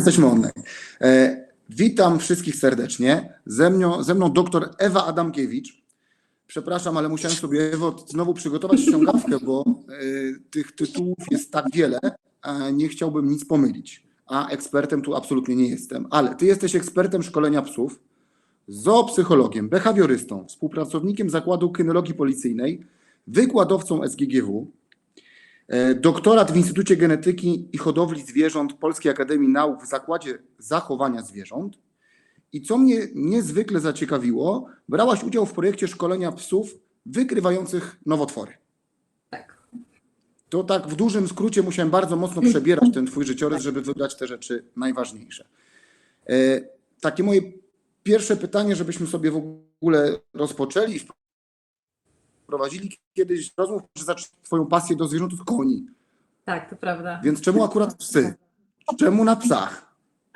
Jesteśmy online. E, witam wszystkich serdecznie. Ze mną, ze mną doktor Ewa Adamkiewicz. Przepraszam, ale musiałem sobie Ewo znowu przygotować ściągawkę, bo e, tych tytułów jest tak wiele, a nie chciałbym nic pomylić. A ekspertem tu absolutnie nie jestem. Ale ty jesteś ekspertem szkolenia psów, zoopsychologiem, behawiorystą, współpracownikiem Zakładu Kynologii Policyjnej, wykładowcą SGGW, Doktorat w Instytucie Genetyki i Hodowli Zwierząt Polskiej Akademii Nauk w Zakładzie Zachowania Zwierząt. I co mnie niezwykle zaciekawiło, brałaś udział w projekcie szkolenia psów wykrywających nowotwory. Tak. To tak w dużym skrócie musiałem bardzo mocno przebierać ten twój życiorys, żeby wybrać te rzeczy najważniejsze. E, Takie moje pierwsze pytanie, żebyśmy sobie w ogóle rozpoczęli i wprowadzili kiedyś rozmów, że zacząć twoją pasję do zwierząt od koni. Tak, to prawda. Więc czemu akurat psy? Czemu na psach?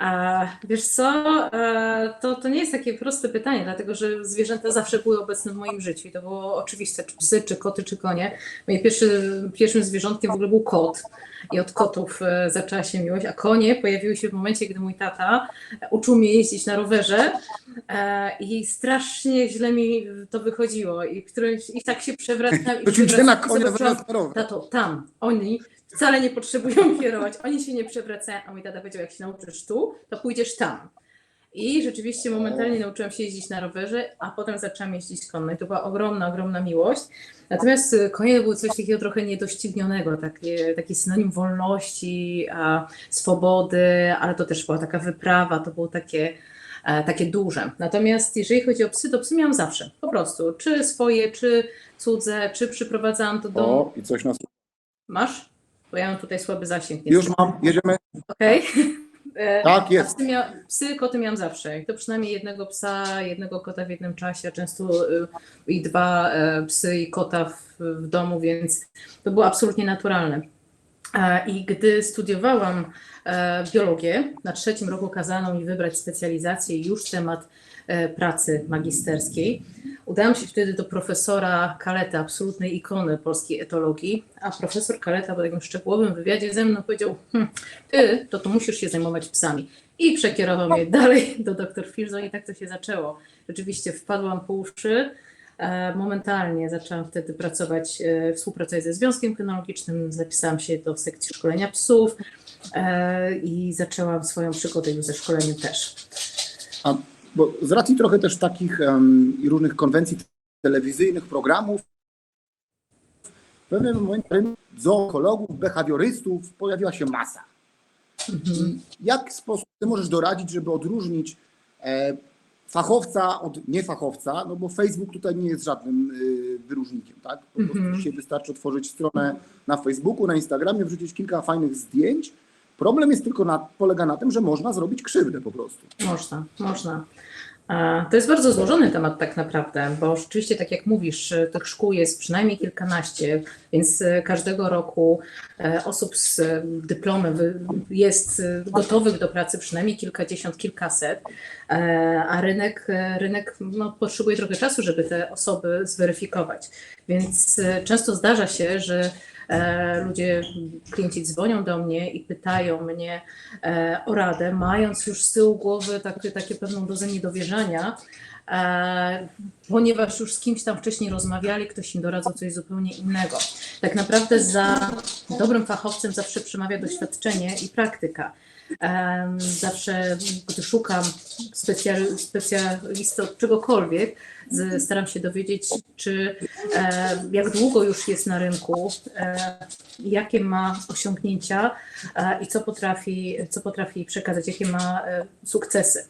A, wiesz co, e, to, to nie jest takie proste pytanie, dlatego że zwierzęta zawsze były obecne w moim życiu i to było oczywiste, czy psy, czy koty, czy konie. Moim pierwszy, pierwszym zwierzątkiem w ogóle był kot i od kotów e, zaczęła się miłość, a konie pojawiły się w momencie, gdy mój tata uczył mnie jeździć na rowerze e, i strasznie źle mi to wychodziło i, którymś, i tak się przewracałem. i na konia zobaczyłam, na rower. Tato, tam, oni wcale nie potrzebują kierować, oni się nie przewracają, a mój tata powiedział, jak się nauczysz tu, to pójdziesz tam. I rzeczywiście momentalnie nauczyłam się jeździć na rowerze, a potem zaczęłam jeździć konno i to była ogromna, ogromna miłość. Natomiast y, konie to było coś takiego trochę niedoścignionego, takie, taki synonim wolności, a, swobody, ale to też była taka wyprawa, to było takie, e, takie duże. Natomiast jeżeli chodzi o psy, to psy miałam zawsze, po prostu, czy swoje, czy cudze, czy przyprowadzałam do domu. O, i coś nas. Masz? Bo ja mam tutaj słaby zasięg. Już mam, jedziemy. Okej. E, Tak, a jest. Psy, mia- psy, koty miałam zawsze. To przynajmniej jednego psa, jednego kota w jednym czasie, a często y, i dwa e, psy i kota w, w domu, więc to było absolutnie naturalne. E, I gdy studiowałam e, biologię, na trzecim roku kazano mi wybrać specjalizację i już temat e, pracy magisterskiej. Udałam się wtedy do profesora Kaleta, absolutnej ikony polskiej etologii, a profesor Kaleta po takim szczegółowym wywiadzie ze mną powiedział, hm, ty, to tu musisz się zajmować psami. I przekierował mnie dalej do dr Filzo i tak to się zaczęło. Rzeczywiście wpadłam po uszy. E, Momentalnie zaczęłam wtedy pracować, e, współpracować ze Związkiem Kynologicznym, zapisałam się do sekcji szkolenia psów e, i zaczęłam swoją przygodę już ze szkoleniem też. A, bo z racji trochę też takich i różnych konwencji telewizyjnych, programów, w pewnym momencie zookologów, behawiorystów pojawiła się masa. Mhm. Jak sposób ty możesz doradzić, żeby odróżnić e, fachowca od niefachowca? No bo Facebook tutaj nie jest żadnym y, wyróżnikiem, tak? Po prostu Mhm. dzisiaj wystarczy otworzyć stronę na Facebooku, na Instagramie, wrzucić kilka fajnych zdjęć. Problem jest tylko na, polega na tym, że można zrobić krzywdę po prostu. Można, można. E, To jest bardzo złożony temat tak naprawdę, bo rzeczywiście, tak jak mówisz, e, tych szkół jest przynajmniej kilkanaście, więc e, każdego roku osób z dyplomem jest gotowych do pracy przynajmniej kilkadziesiąt, kilkaset, a rynek, rynek no, potrzebuje trochę czasu, żeby te osoby zweryfikować. Więc często zdarza się, że ludzie, klienci dzwonią do mnie i pytają mnie, e, o radę, mając już z tyłu głowy takie, takie pewną dozę niedowierzania, e, ponieważ już z kimś tam wcześniej rozmawiali, ktoś im doradzał coś zupełnie innego. Tak naprawdę za dobrym fachowcem zawsze przemawia doświadczenie i praktyka. Zawsze, gdy szukam specjal, specjalisty od czegokolwiek, staram się dowiedzieć, czy e, jak długo już jest na rynku, e, jakie ma osiągnięcia e, i co potrafi, co potrafi przekazać, jakie ma sukcesy.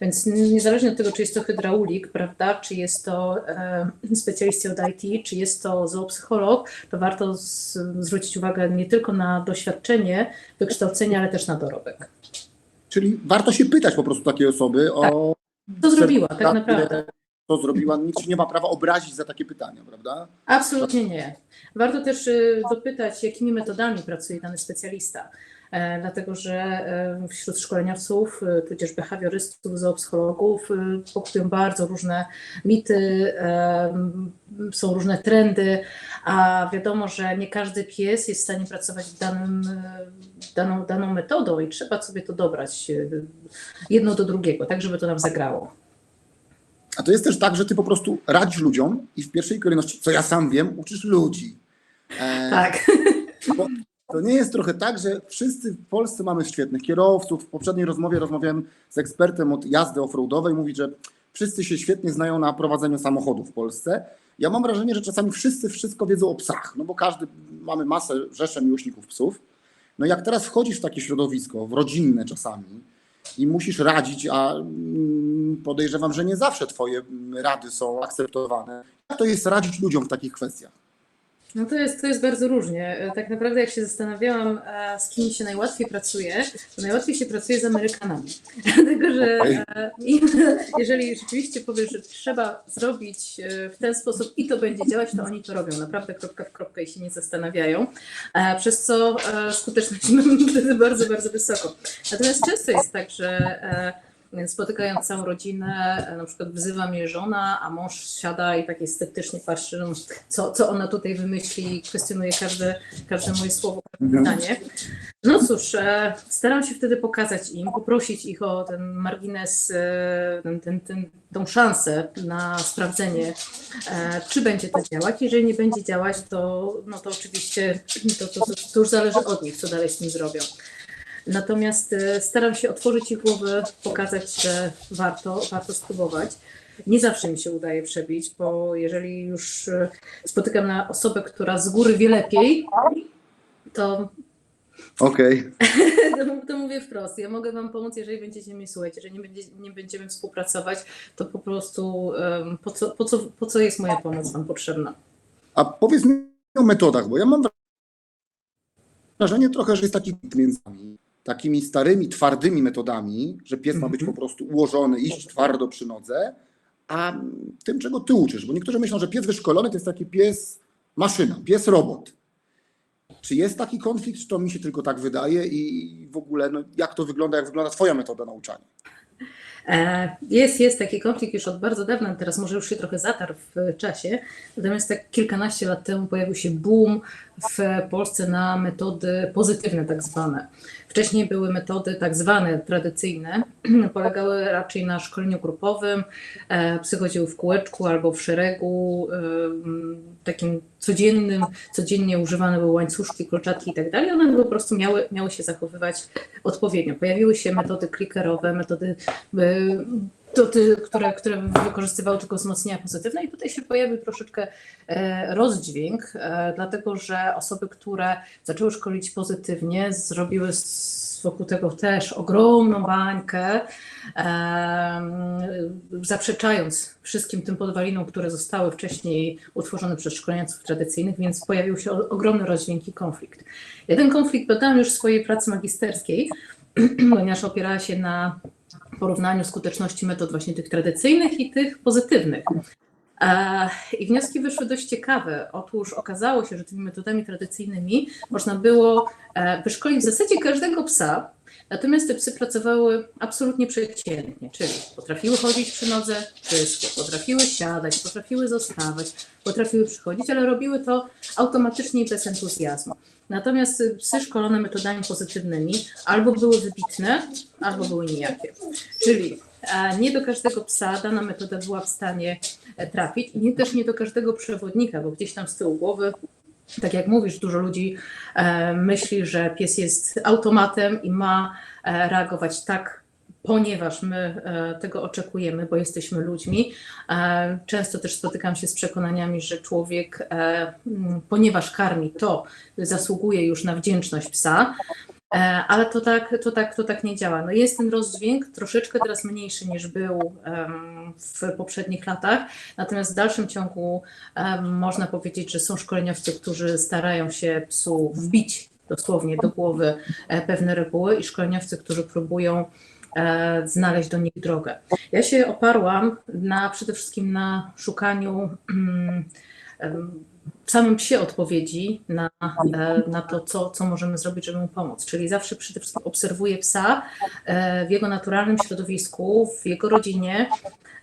Więc niezależnie od tego, czy jest to hydraulik, prawda, czy jest to specjalista od IT, czy jest to zoopsycholog, to warto z, zwrócić uwagę nie tylko na doświadczenie, wykształcenie, ale też na dorobek. Czyli warto się pytać po prostu takiej osoby o Co zrobiła tak naprawdę? Co zrobiła. Nikt nie ma prawa obrazić za takie pytania, prawda? Absolutnie nie. Warto też y, dopytać, jakimi metodami pracuje dany specjalista. e, dlatego że e, wśród szkoleniowców, e, tudzież behawiorystów, zoopsychologów pokutują bardzo różne mity, są różne trendy, a wiadomo, że nie każdy pies jest w stanie pracować danym, daną, daną metodą i trzeba sobie to dobrać jedno do drugiego, tak żeby to nam zagrało. A to jest też tak, że ty po prostu radzisz ludziom i w pierwszej kolejności, co ja sam wiem, uczysz ludzi. E, Tak. To nie jest trochę tak, że wszyscy w Polsce mamy świetnych kierowców. W poprzedniej rozmowie rozmawiałem z ekspertem od jazdy offroadowej, mówi, że wszyscy się świetnie znają na prowadzeniu samochodu w Polsce. Ja mam wrażenie, że czasami wszyscy wszystko wiedzą o psach, no bo każdy, mamy masę, rzeszę miłośników psów. No jak teraz wchodzisz w takie środowisko, w rodzinne czasami i musisz radzić, a mm, podejrzewam, że nie zawsze twoje rady są akceptowane. Jak to jest radzić ludziom w takich kwestiach? No to jest, to jest bardzo różnie. E, Tak naprawdę jak się zastanawiałam, e, z kim się najłatwiej pracuje, to najłatwiej się pracuje z Amerykanami. Dlatego, że e, jeżeli rzeczywiście powiesz, że trzeba zrobić w ten sposób i to będzie działać, to oni to robią. Naprawdę kropka w kropkę i się nie zastanawiają. Przez co skuteczność mamy bardzo, bardzo wysoko. Natomiast często jest tak, że e, spotykając całą rodzinę, e, na przykład wzywa mnie żona, a mąż siada i tak sceptycznie patrzy, co, co ona tutaj wymyśli, kwestionuje każde, każde moje słowo, Mhm. pytanie. No cóż, e, staram się wtedy pokazać im, poprosić ich o ten margines, e, ten, ten, ten, tą szansę na sprawdzenie, czy będzie to działać. Jeżeli nie będzie działać, to, no to oczywiście to, to, to, to już zależy od nich, co dalej z tym zrobią. Natomiast e, staram się otworzyć ich głowy, pokazać, że warto, warto spróbować. Nie zawsze mi się udaje przebić, bo jeżeli już e, spotykam na osobę, która z góry wie lepiej, to, Okej. to, to mówię wprost. Ja mogę Wam pomóc, jeżeli będziecie mnie słuchać. Jeżeli nie, będzie, nie będziemy współpracować, to po prostu em, po, co, po, co, po co jest moja pomoc Wam potrzebna? A powiedz mi o metodach, bo ja mam wrażenie trochę, że jest taki między nami, takimi starymi, twardymi metodami, że pies ma być po prostu ułożony, iść twardo przy nodze, a tym, czego ty uczysz. Bo niektórzy myślą, że pies wyszkolony to jest taki pies maszyna, pies robot. Czy jest taki konflikt, czy to mi się tylko tak wydaje i w ogóle no, jak to wygląda, jak wygląda twoja metoda nauczania? E, Jest, jest taki konflikt już od bardzo dawna, teraz może już się trochę zatarł w czasie, natomiast tak kilkanaście lat temu pojawił się boom w Polsce na metody pozytywne tak zwane. Wcześniej były metody tak zwane tradycyjne, polegały raczej na szkoleniu grupowym, e, psy chodziły w kółeczku albo w szeregu, e, takim codziennym, codziennie używane były łańcuszki, kolczatki i tak one po prostu miały, miały się zachowywać odpowiednio. Pojawiły się metody klikerowe, metody y, to ty, które, które wykorzystywały tylko wzmocnienia pozytywne i tutaj się pojawił troszeczkę e, rozdźwięk, e, dlatego że osoby, które zaczęły szkolić pozytywnie, zrobiły wokół tego też ogromną bańkę, em, zaprzeczając wszystkim tym podwalinom, które zostały wcześniej utworzone przez szkoleniowców tradycyjnych, więc pojawił się ogromny rozdźwięk i konflikt. Ja ten konflikt badałam już w swojej pracy magisterskiej, ponieważ opierała się na porównaniu skuteczności metod właśnie tych tradycyjnych i tych pozytywnych. E, I wnioski wyszły dość ciekawe. Otóż okazało się, że tymi metodami tradycyjnymi można było e, wyszkolić w zasadzie każdego psa, natomiast te psy pracowały absolutnie przeciętnie, czyli potrafiły chodzić przy nodze wszystkie, potrafiły siadać, potrafiły zostawać, potrafiły przychodzić, ale robiły to automatycznie i bez entuzjazmu. Natomiast y, psy szkolone metodami pozytywnymi albo były wybitne, albo były nijakie. Czyli e, nie do każdego psa dana metoda była w stanie e, trafić i nie, też nie do każdego przewodnika, bo gdzieś tam z tyłu głowy, tak jak mówisz, dużo ludzi e, myśli, że pies jest automatem i ma reagować tak, ponieważ my e, tego oczekujemy, bo jesteśmy ludźmi. E, Często też spotykam się z przekonaniami, że człowiek, e, ponieważ karmi, to zasługuje już na wdzięczność psa. Ale to tak, to, tak, to tak nie działa. No jest ten rozdźwięk troszeczkę teraz mniejszy niż był w poprzednich latach, natomiast w dalszym ciągu można powiedzieć, że są szkoleniowcy, którzy starają się psu wbić dosłownie do głowy pewne reguły i szkoleniowcy, którzy próbują znaleźć do nich drogę. Ja się oparłam na, przede wszystkim na szukaniu mm, w samym psie odpowiedzi na, e, na to, co, co możemy zrobić, żeby mu pomóc. Czyli zawsze przede wszystkim obserwuję psa e, w jego naturalnym środowisku, w jego rodzinie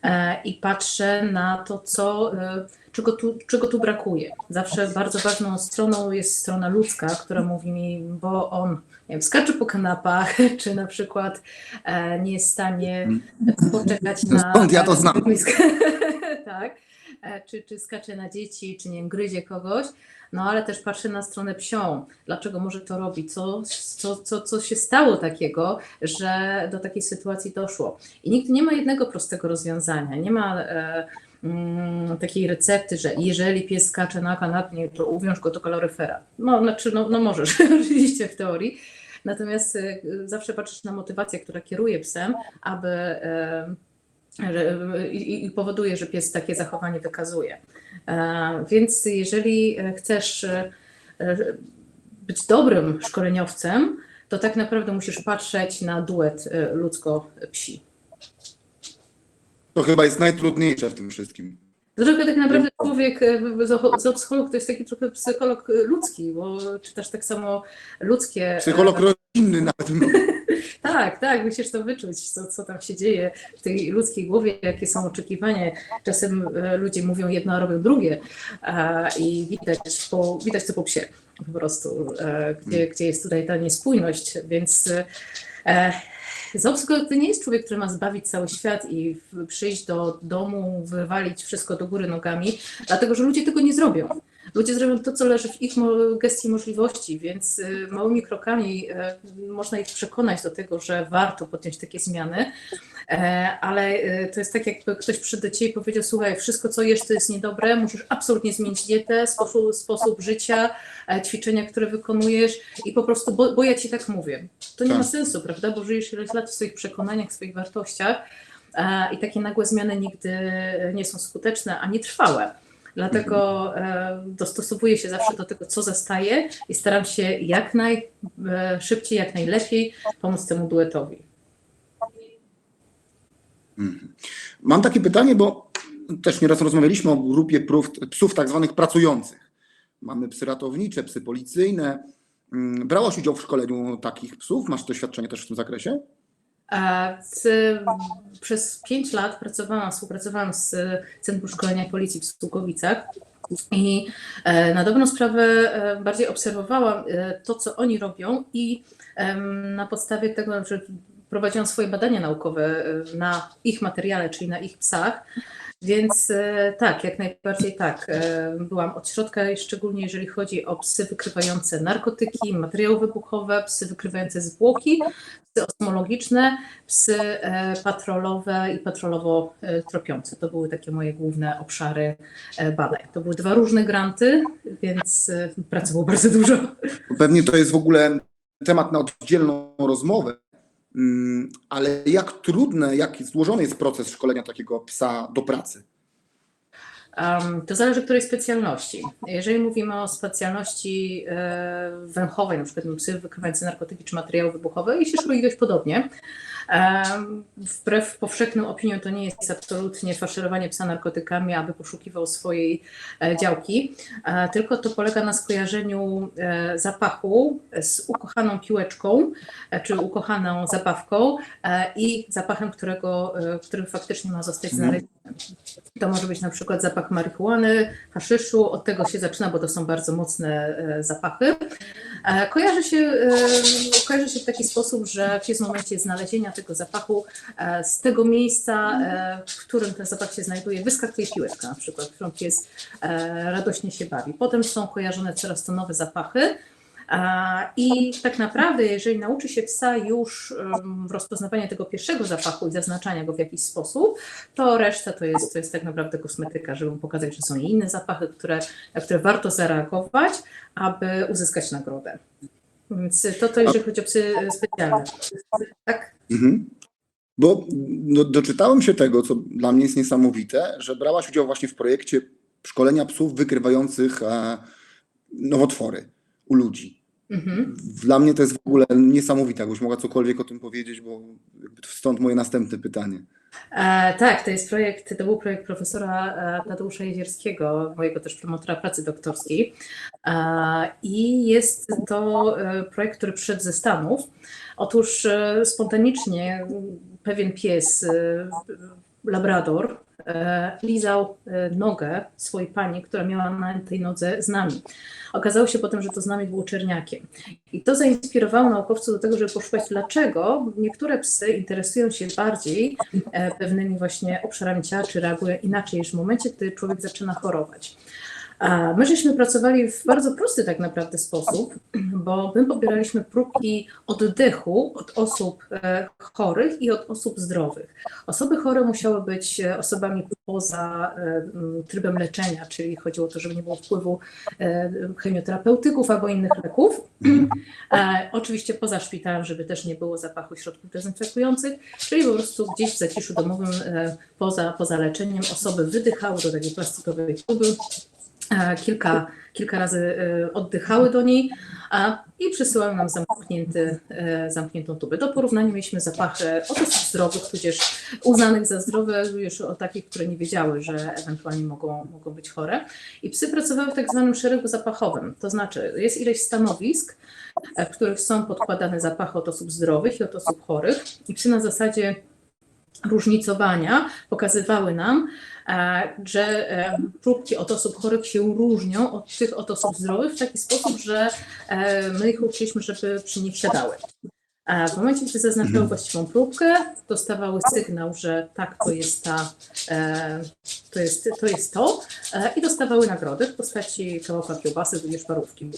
e, i patrzę na to, co, e, czego, tu, czego tu brakuje. Zawsze bardzo ważną stroną jest strona ludzka, która mówi mi, bo on nie wiem, skacze po kanapach, czy na przykład e, nie jest w stanie poczekać na. Skąd ja to znam? tak. E, Czy, czy skacze na dzieci, czy nie wiem, gryzie kogoś. No ale też patrzę na stronę psią. Dlaczego może to robi? Co, co, co, co się stało takiego, że do takiej sytuacji doszło? I nikt nie ma jednego prostego rozwiązania. Nie ma e, takiej recepty, że jeżeli pies skacze na kanapie, to uwiąż go do kaloryfera. No, znaczy, no, no możesz, oczywiście w teorii. Natomiast e, zawsze patrzysz na motywację, która kieruje psem, aby e, i, powoduje, że pies takie zachowanie wykazuje. E, Więc jeżeli e, chcesz być dobrym szkoleniowcem, to tak naprawdę musisz patrzeć na duet ludzko-psi. To chyba jest najtrudniejsze w tym wszystkim. Trochę tak naprawdę człowiek, e, zo- zoopsycholog to jest taki trochę psycholog ludzki, bo czytasz tak samo ludzkie. e, Psycholog rodzinny nawet. Tak, tak, musisz to wyczuć, co, co tam się dzieje w tej ludzkiej głowie, jakie są oczekiwania. Czasem e, ludzie mówią jedno, a robią drugie i widać, po, widać to po psie po prostu, gdzie, gdzie jest tutaj ta niespójność, więc Zoopsycholog to nie jest człowiek, który ma zbawić cały świat i przyjść do domu, wywalić wszystko do góry nogami, dlatego że ludzie tego nie zrobią. Ludzie zrobią to, co leży w ich gestii możliwości, więc y, małymi krokami y, można ich przekonać do tego, że warto podjąć takie zmiany, E, ale y, to jest tak, jakby ktoś przyszedł do ciebie i powiedział, słuchaj, wszystko, co jesz, to jest niedobre, musisz absolutnie zmienić dietę, sposób, sposób życia, e, ćwiczenia, które wykonujesz i po prostu, bo, bo ja ci tak mówię. To nie Tak. ma sensu, prawda, bo żyjesz ileś lat w swoich przekonaniach, w swoich wartościach e, i takie nagłe zmiany nigdy nie są skuteczne ani trwałe. Dlatego e, dostosowuję się zawsze do tego, co zastaję i staram się jak najszybciej, jak najlepiej pomóc temu duetowi. Mam takie pytanie, bo też nieraz rozmawialiśmy o grupie psów tak zwanych pracujących. Mamy psy ratownicze, psy policyjne. Mm, Brałaś udział w szkoleniu takich psów? Masz doświadczenie też w tym zakresie? E, przez pięć lat pracowałam, współpracowałam z Centrum Szkolenia Policji w Słukowicach i e, na dobrą sprawę e, bardziej obserwowałam to, co oni robią i na podstawie tego, że prowadziłam swoje badania naukowe na ich materiale, czyli na ich psach, więc e, tak, jak najbardziej tak. E, Byłam od środka, szczególnie jeżeli chodzi o psy wykrywające narkotyki, materiały wybuchowe, psy wykrywające zwłoki, psy osmologiczne, psy e, patrolowe i patrolowo e, tropiące. To były takie moje główne obszary badań. To były dwa różne granty, więc pracy było bardzo dużo. Pewnie to jest w ogóle temat na oddzielną rozmowę, ale jak trudny, jak złożony jest proces szkolenia takiego psa do pracy? Um, to zależy której specjalności. Jeżeli mówimy o specjalności e, węchowej, na przykład psy wykrywające narkotyki czy materiały wybuchowe, i się szkoli dość podobnie. Wbrew powszechnym opiniom to nie jest absolutnie faszerowanie psa narkotykami, aby poszukiwał swojej e, działki, e, tylko to polega na skojarzeniu e, zapachu z ukochaną piłeczką, czy ukochaną zabawką i zapachem, którego, który faktycznie ma zostać Mhm. znaleziony. To może być na przykład zapach marihuany, haszyszu, od tego się zaczyna, bo to są bardzo mocne e, zapachy. E, Kojarzy się, e, kojarzy się w taki sposób, że w momencie znalezienia tego zapachu z tego miejsca, w którym ten zapach się znajduje, wyskakuje piłeczka na przykład, którą pies radośnie się bawi. Potem są kojarzone coraz to nowe zapachy. I tak naprawdę, jeżeli nauczy się psa już rozpoznawania tego pierwszego zapachu i zaznaczania go w jakiś sposób, to reszta to jest, to jest tak naprawdę kosmetyka, żeby mu pokazać, że są inne zapachy, które, na które warto zareagować, aby uzyskać nagrodę. Więc to, to jeżeli chodzi o psy specjalne. Tak? Mhm. Bo no, doczytałem się tego, co dla mnie jest niesamowite, że brałaś udział właśnie w projekcie szkolenia psów wykrywających e, nowotwory u ludzi. Mhm. Dla mnie to jest w ogóle niesamowite, jakbyś mogła cokolwiek o tym powiedzieć, bo stąd moje następne pytanie. E, tak, to jest projekt, to był projekt profesora e, Tadeusza Jezierskiego, mojego też promotora pracy doktorskiej. E, I jest to e, projekt, który przyszedł ze Stanów. Otóż e, spontanicznie pewien pies, e, labrador, e, lizał e, nogę swojej pani, która miała na tej nodze znamie. Okazało się potem, że to znamie było czerniakiem. I to zainspirowało naukowców do tego, żeby poszukać, dlaczego niektóre psy interesują się bardziej e, pewnymi właśnie obszarami ciała, czy reagują inaczej niż w momencie, gdy człowiek zaczyna chorować. My żeśmy pracowali w bardzo prosty tak naprawdę sposób, bo my pobieraliśmy próbki oddechu od osób e, chorych i od osób zdrowych. Osoby chore musiały być e, osobami poza e, trybem leczenia, czyli chodziło o to, żeby nie było wpływu chemioterapeutyków albo innych leków. Oczywiście poza szpitalem, żeby też nie było zapachu środków dezynfekujących, czyli po prostu gdzieś w zaciszu domowym, poza, poza leczeniem osoby wydychały do takiej plastikowej tuby, e, kilka, kilka razy e, oddychały do niej i przysyłały nam zamknięty, e, zamkniętą tubę. Do porównania mieliśmy zapachy od osób zdrowych, tudzież uznanych za zdrowe, już o takich, które nie wiedziały, że ewentualnie mogą, mogą być chore. I psy pracowały w tak zwanym szeregu zapachowym, to znaczy jest ileś stanowisk, e, w których są podkładane zapachy od osób zdrowych i od osób chorych i psy na zasadzie różnicowania pokazywały nam, e, że e, próbki od osób chorych się różnią od tych od osób zdrowych w taki sposób, że e, my ich uczyliśmy, żeby przy nich siadały. A w momencie, gdy zaznaczały właściwą próbkę, dostawały sygnał, że tak, to jest ta, to jest to, jest to i dostawały nagrody w postaci kawałka kiełbasy, tudzież parówki.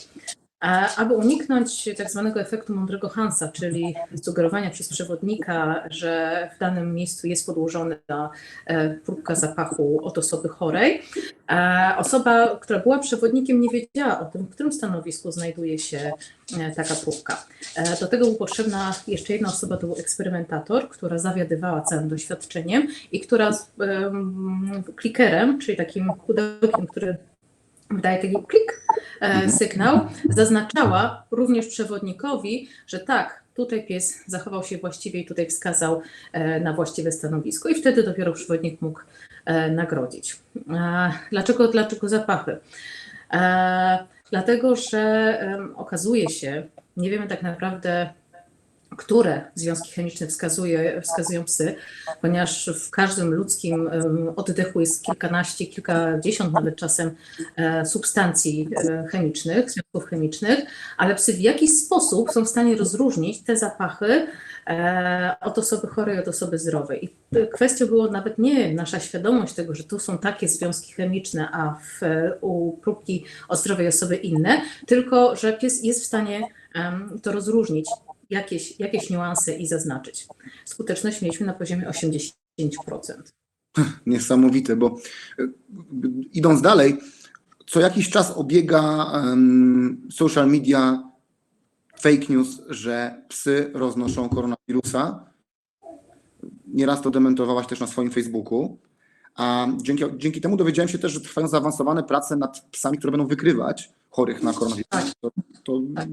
Aby uniknąć tak zwanego efektu mądrego Hansa, czyli sugerowania przez przewodnika, że w danym miejscu jest podłożona e, próbka zapachu od osoby chorej, osoba, która była przewodnikiem, nie wiedziała o tym, w którym stanowisku znajduje się e, taka próbka. E, Do tego była potrzebna jeszcze jedna osoba, to był eksperymentator, która zawiadywała całym doświadczeniem i która klikerem, czyli takim pudełkiem, który wydaje taki klik, e, sygnał, zaznaczała również przewodnikowi, że tak, tutaj pies zachował się właściwie i tutaj wskazał e, na właściwe stanowisko i wtedy dopiero przewodnik mógł e, nagrodzić. E, Dlaczego, dlaczego zapachy? E, Dlatego, że em, okazuje się, nie wiemy tak naprawdę, które związki chemiczne wskazuje, wskazują psy, ponieważ w każdym ludzkim oddechu jest kilkanaście, kilkadziesiąt nawet czasem e, substancji e, chemicznych, związków chemicznych, ale psy w jakiś sposób są w stanie rozróżnić te zapachy e, od osoby chorej, od osoby zdrowej. I kwestią było nawet nie nasza świadomość tego, że tu są takie związki chemiczne, a w, u próbki od zdrowej osoby inne, tylko że pies jest w stanie to rozróżnić, jakieś, jakieś niuanse i zaznaczyć. Skuteczność mieliśmy na poziomie 80%. Niesamowite, bo e, idąc dalej, co jakiś czas obiega em, social media fake news, że psy roznoszą koronawirusa. Nieraz to dementowałaś też na swoim Facebooku. A dzięki, dzięki temu dowiedziałem się też, że trwają zaawansowane prace nad psami, które będą wykrywać chorych na koronawirusa. Tak. To, to Tak.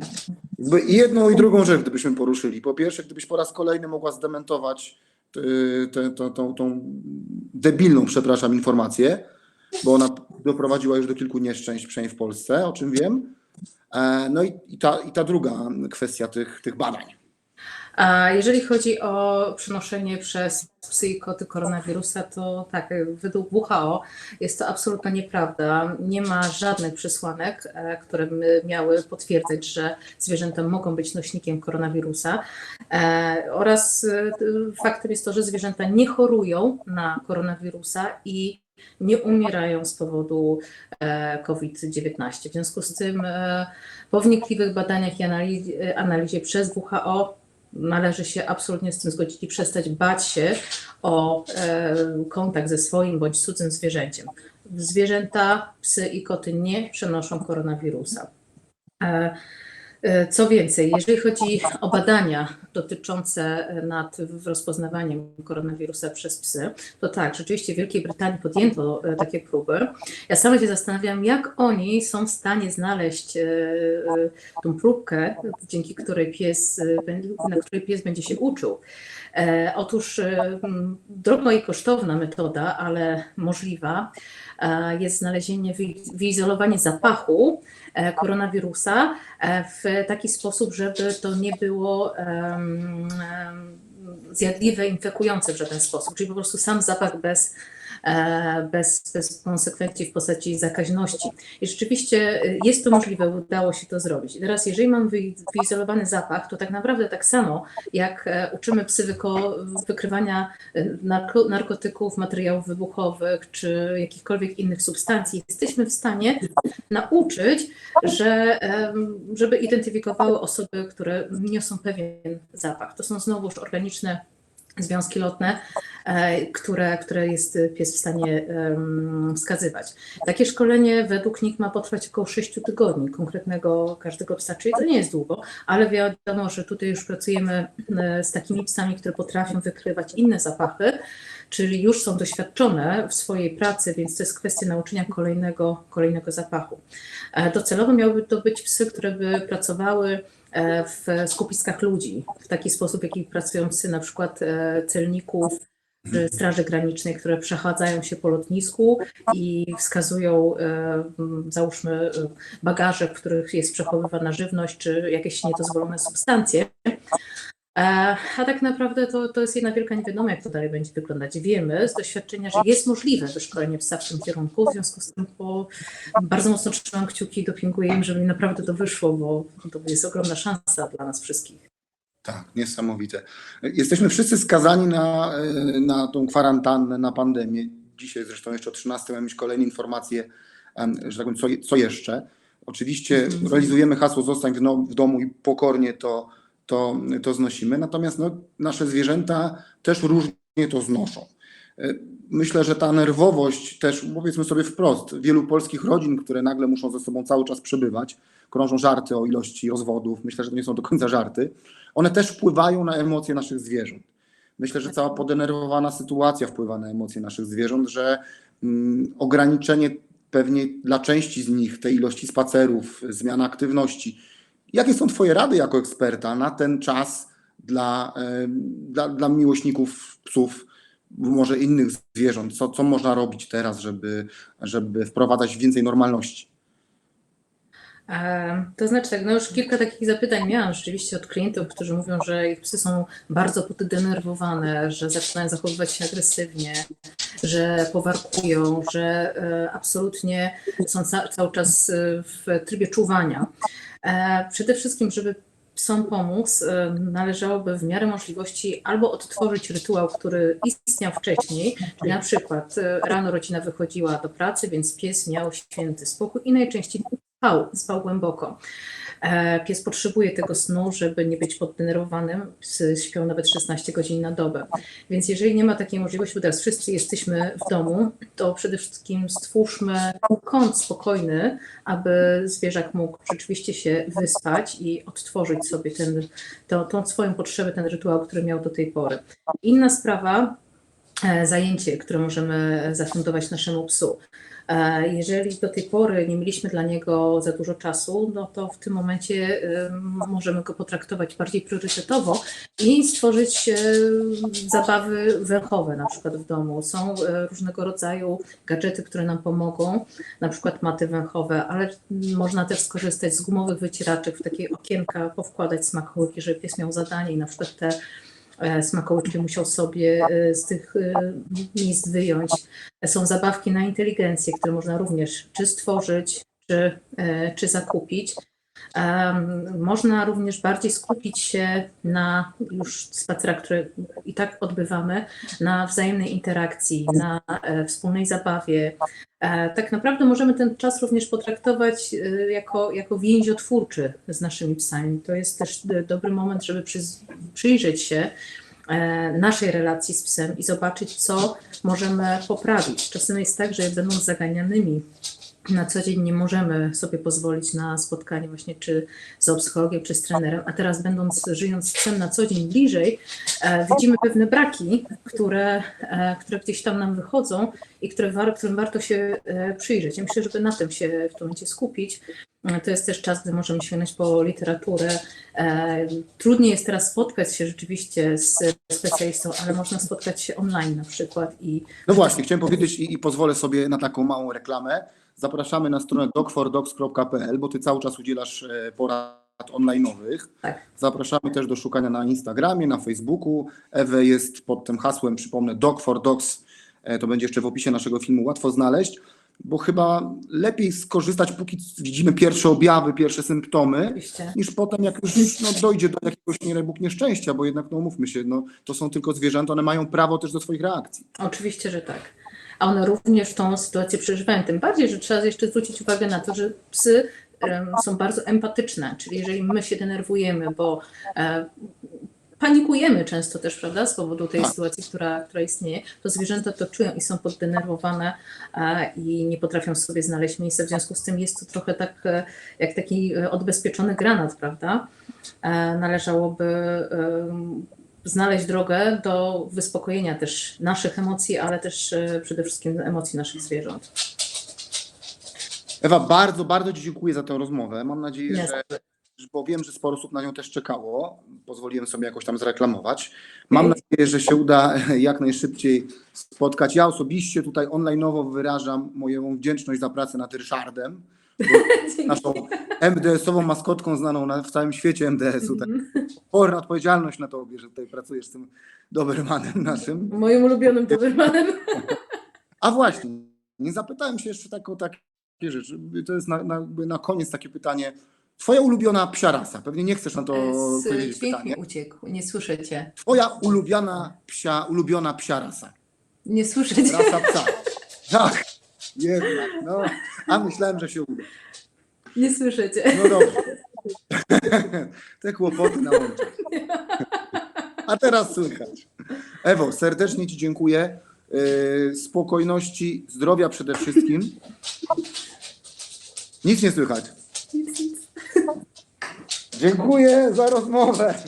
jedną i drugą rzecz gdybyśmy poruszyli. Po pierwsze, gdybyś po raz kolejny mogła zdementować y, tę- tą debilną, przepraszam, informację, bo ona doprowadziła już do kilku nieszczęść, przynajmniej w Polsce, o czym wiem. E, No i, i, ta, i ta druga kwestia tych, tych badań. A jeżeli chodzi o przenoszenie przez psy i koty koronawirusa, to tak, według WHO jest to absolutna nieprawda. Nie ma żadnych przesłanek, e, które by miały potwierdzać, że zwierzęta mogą być nośnikiem koronawirusa. E, Oraz e, faktem jest to, że zwierzęta nie chorują na koronawirusa i nie umierają z powodu e, COVID-19. W związku z tym po wnikliwych badaniach i analizie, analizie przez WHO należy się absolutnie z tym zgodzić i przestać bać się o e, kontakt ze swoim bądź cudzym zwierzęciem. Zwierzęta, psy i koty nie przenoszą koronawirusa. E, E, Co więcej, jeżeli chodzi o badania dotyczące nad rozpoznawaniem koronawirusa przez psy, to tak, rzeczywiście w Wielkiej Brytanii podjęto e, takie próby. Ja sama się zastanawiam, jak oni są w stanie znaleźć e, e, tą próbkę, dzięki której pies, e, na której pies będzie się uczył. E, Otóż e, m, drogo i kosztowna metoda, ale możliwa, e, jest znalezienie, wy- wyizolowanie zapachu e, koronawirusa e, w taki sposób, żeby to nie było zjadliwe, infekujące w żaden sposób, czyli po prostu sam zapach bez, e, bez, bez konsekwencji w postaci zakaźności. I rzeczywiście e, jest to możliwe, udało się to zrobić. I teraz, jeżeli mam wy- wyizolowany zapach, to tak naprawdę tak samo jak e, uczymy psy wykrywania e, narko, narkotyków, materiałów wybuchowych czy jakichkolwiek innych substancji, jesteśmy w stanie nauczyć, że, żeby identyfikowały osoby, które niosą pewien zapach. To są znowuż organiczne związki lotne, e, które, które jest pies w stanie wskazywać. Takie szkolenie według nich ma potrwać około 6 tygodni konkretnego każdego psa, czyli to nie jest długo, ale wiadomo, że tutaj już pracujemy e, z takimi psami, które potrafią wykrywać inne zapachy, czyli już są doświadczone w swojej pracy, więc to jest kwestia nauczenia kolejnego, kolejnego zapachu. E, Docelowo miałyby to być psy, które by pracowały w skupiskach ludzi, w taki sposób, jaki pracują psy na przykład e, celników, Straży Granicznej, które przechadzają się po lotnisku i wskazują, e, załóżmy, e, bagaże, w których jest przechowywana żywność, czy jakieś niedozwolone substancje. E, A tak naprawdę to, to jest jedna wielka niewiadoma, jak to dalej będzie wyglądać. Wiemy z doświadczenia, że jest możliwe wyszkolenie psa w tym kierunku, w związku z tym po, bardzo mocno trzymam kciuki i dopinguję im, żeby mi naprawdę to wyszło, bo to jest ogromna szansa dla nas wszystkich. Tak, niesamowite. Jesteśmy wszyscy skazani na, e, na tą kwarantannę, na pandemię. Dzisiaj zresztą jeszcze o 13 mamy mieć kolejne informacje, że tak powiem, co, co jeszcze. Oczywiście Mhm. realizujemy hasło zostań w, no, w domu i pokornie to, to, to znosimy, natomiast no, nasze zwierzęta też różnie to znoszą. E, Myślę, że ta nerwowość też, powiedzmy sobie wprost, wielu polskich rodzin, które nagle muszą ze sobą cały czas przebywać, krążą żarty o ilości rozwodów, myślę, że to nie są do końca żarty, one też wpływają na emocje naszych zwierząt. Myślę, że cała podenerwowana sytuacja wpływa na emocje naszych zwierząt, że mm, ograniczenie pewnie dla części z nich tej ilości spacerów, zmiana aktywności. Jakie są Twoje rady jako eksperta na ten czas dla, em, dla, dla miłośników psów, może innych zwierząt? Co, co można robić teraz, żeby, żeby wprowadzać więcej normalności? E, To znaczy tak, no już kilka takich zapytań miałam rzeczywiście od klientów, którzy mówią, że ich psy są bardzo poddenerwowane, że zaczynają zachowywać się agresywnie, że powarkują, że e, absolutnie są ca cały czas e, w trybie czuwania. E, Przede wszystkim, żeby psom pomóc, e, należałoby w miarę możliwości albo odtworzyć rytuał, który istniał wcześniej, czyli na przykład e, rano rodzina wychodziła do pracy, więc pies miał święty spokój i najczęściej spał, spał głęboko. E, Pies potrzebuje tego snu, żeby nie być poddenerwowanym. Psy śpią nawet 16 godzin na dobę. Więc jeżeli nie ma takiej możliwości, bo teraz wszyscy jesteśmy w domu, to przede wszystkim stwórzmy kąt spokojny, aby zwierzak mógł rzeczywiście się wyspać i odtworzyć sobie ten, to, tą swoją potrzebę, ten rytuał, który miał do tej pory. Inna sprawa, e, zajęcie, które możemy zafundować naszemu psu. E, Jeżeli do tej pory nie mieliśmy dla niego za dużo czasu, no to w tym momencie em, możemy go potraktować bardziej priorytetowo i stworzyć e, zabawy węchowe na przykład w domu. Są e, różnego rodzaju gadżety, które nam pomogą, na przykład maty węchowe, ale można też skorzystać z gumowych wycieraczek, w takie okienka powkładać smakołyki, żeby pies miał zadanie i na przykład te e, smakołyczki musiał sobie e, z tych e, miejsc wyjąć. Są zabawki na inteligencję, które można również czy stworzyć, czy, czy zakupić. Można również bardziej skupić się na już spacerach, które i tak odbywamy, na wzajemnej interakcji, na e, wspólnej zabawie. E, Tak naprawdę możemy ten czas również potraktować e, jako, jako więziotwórczy z naszymi psami. To jest też dobry moment, żeby przyjrzeć się naszej relacji z psem i zobaczyć, co możemy poprawić. Czasem jest tak, że będąc zaganianymi na co dzień nie możemy sobie pozwolić na spotkanie właśnie czy z psychologiem, czy z trenerem, a teraz będąc, żyjąc psem na co dzień bliżej, e, widzimy pewne braki, które, e, które gdzieś tam nam wychodzą i które war, którym warto się e, przyjrzeć. Ja myślę, żeby na tym się w tym momencie skupić. E, To jest też czas, gdy możemy sięgnąć po literaturę. E, Trudniej jest teraz spotkać się rzeczywiście z specjalistą, ale można spotkać się online na przykład i No właśnie, chciałem powiedzieć i, i pozwolę sobie na taką małą reklamę. Zapraszamy na stronę docfordocs.pl, bo ty cały czas udzielasz e, porad online'owych. tak. Zapraszamy też do szukania na Instagramie, na Facebooku. Ewę jest pod tym hasłem, przypomnę, Doc4Docs. E, To będzie jeszcze w opisie naszego filmu łatwo znaleźć, bo chyba lepiej skorzystać, póki widzimy pierwsze objawy, pierwsze symptomy, Oczywiście. niż potem, jak już no, dojdzie do jakiegoś nie Bóg nieszczęścia, bo jednak, no mówmy się, no, to są tylko zwierzęta, one mają prawo też do swoich reakcji. Oczywiście, że tak. A one również tą sytuację przeżywają. Tym bardziej, że trzeba jeszcze zwrócić uwagę na to, że psy są bardzo empatyczne, czyli jeżeli my się denerwujemy, bo e, panikujemy często też, prawda, z powodu tej Tak. sytuacji, która, która istnieje, to zwierzęta to czują i są poddenerwowane i nie potrafią sobie znaleźć miejsca. W związku z tym jest to trochę tak e, jak taki e, odbezpieczony granat, prawda? Należałoby znaleźć drogę do wyspokojenia też naszych emocji, ale też e, przede wszystkim emocji naszych zwierząt. Ewa, bardzo, bardzo Ci dziękuję za tę rozmowę. Mam nadzieję, Nie, że, bo wiem, że sporo osób na nią też czekało. Pozwoliłem sobie jakoś tam zreklamować. Mam nadzieję, że się uda jak najszybciej spotkać. Ja osobiście tutaj online'owo wyrażam moją wdzięczność za pracę nad Ryszardem, naszą MDS-ową maskotką znaną na, w całym świecie MDS-u. Tak. Porna odpowiedzialność na tobie, że tutaj pracujesz z tym Dobermanem naszym. Moim ulubionym Dobermanem. A właśnie, nie zapytałem się jeszcze tak o takie rzeczy. To jest na, na, na koniec takie pytanie. Twoja ulubiona psia rasa. Pewnie nie chcesz na to Z- powiedzieć Dźwięk pytanie. mi uciekł, nie słyszę cię. Twoja ulubiona psia, ulubiona psia rasa. Nie słyszę cię. Rasa psa. Tak, jednak. No, a myślałem, że się uda. Nie słyszę cię. No dobrze. Te kłopoty na łączach. A teraz słychać. Ewo, serdecznie Ci dziękuję. Yy, Spokojności, zdrowia przede wszystkim. Nic nie słychać. Dziękuję za rozmowę.